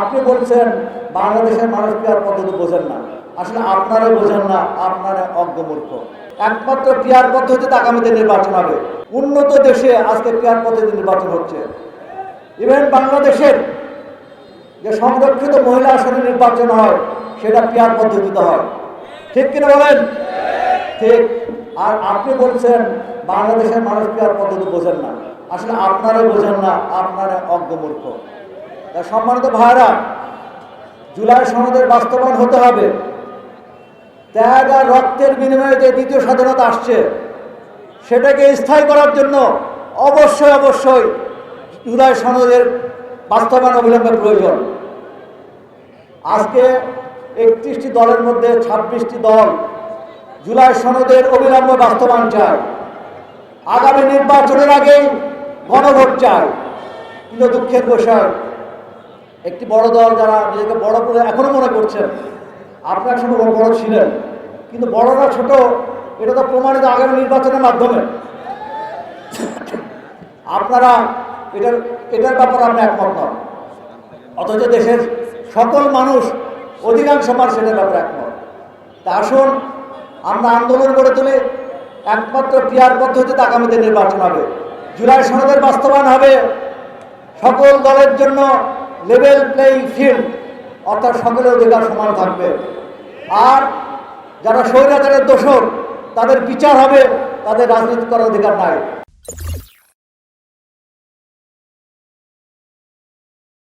আপনি বলছেন, বাংলাদেশের মানুষ পিয়ার পদ্ধতি বোঝেন না? আসলে আপনারা বোঝেন না, আপনারা অজ্ঞমূর্খ। একমাত্র পিয়ার পদ্ধতিতে আগামীতে নির্বাচন হবে। উন্নত দেশে আজকে পিয়ার পদ্ধতি নির্বাচন হচ্ছে। ইভেন বাংলাদেশের যে সংরক্ষিত মহিলা আসনে নির্বাচন হয়, সেটা পিয়ার পদ্ধতিতে হয়। ঠিক কিনা বলেন? ঠিক। আর আপনি বলছেন, বাংলাদেশের মানুষ পিয়ার পদ্ধতি বোঝেন না। আসলে আপনারা বোঝেন না, আপনারা অজ্ঞমূর্খ। সম্মানিত ভাইরা, জুলাই সনদের বাস্তবায়ন হতে হবে। ত্যাগ আর রক্তের বিনিময়ে যে দ্বিতীয় স্বাধীনতা আসছে, সেটাকে স্থায়ী করার জন্য অবশ্যই অবশ্যই জুলাই সনদের বাস্তবায়ন অবিলম্বে প্রয়োজন। আজকে একত্রিশটি দলের মধ্যে ছাব্বিশটি দল জুলাই সনদের অবিলম্বে বাস্তবায়ন চায়। আগামী নির্বাচনের আগেই গণভোট চায়। কিন্তু দুঃখের বিষয় একটি বড় দল যারা নিজেকে বড় করে এখনও মনে করছেন, আপনার সময় বড় ছিলেন, কিন্তু বড়রা ছোট, এটা তো প্রমাণিত আগামী নির্বাচনের মাধ্যমে। আপনারা এটার এটার ব্যাপারে আপনি একমত নন। অথচ দেশের সকল মানুষ, অধিকাংশ মানুষ এটার ব্যাপারে একমত। তা আসুন, আমরা আন্দোলন করে তুলে, একমাত্র ক্রিয়ার পদ্ধতিতে আগামীতে নির্বাচন হবে। জুলাই সনদের বাস্তবায়ন হবে। সকল দলের জন্য লেভেল প্লেইং ফিল্ড, অর্থাৎ সকলের অধিকার সমান থাকবে। আর যারা স্বৈরাচারের দোষর, তাদের বিচার হবে, তাদের রাজনীতি করার অধিকার নাই।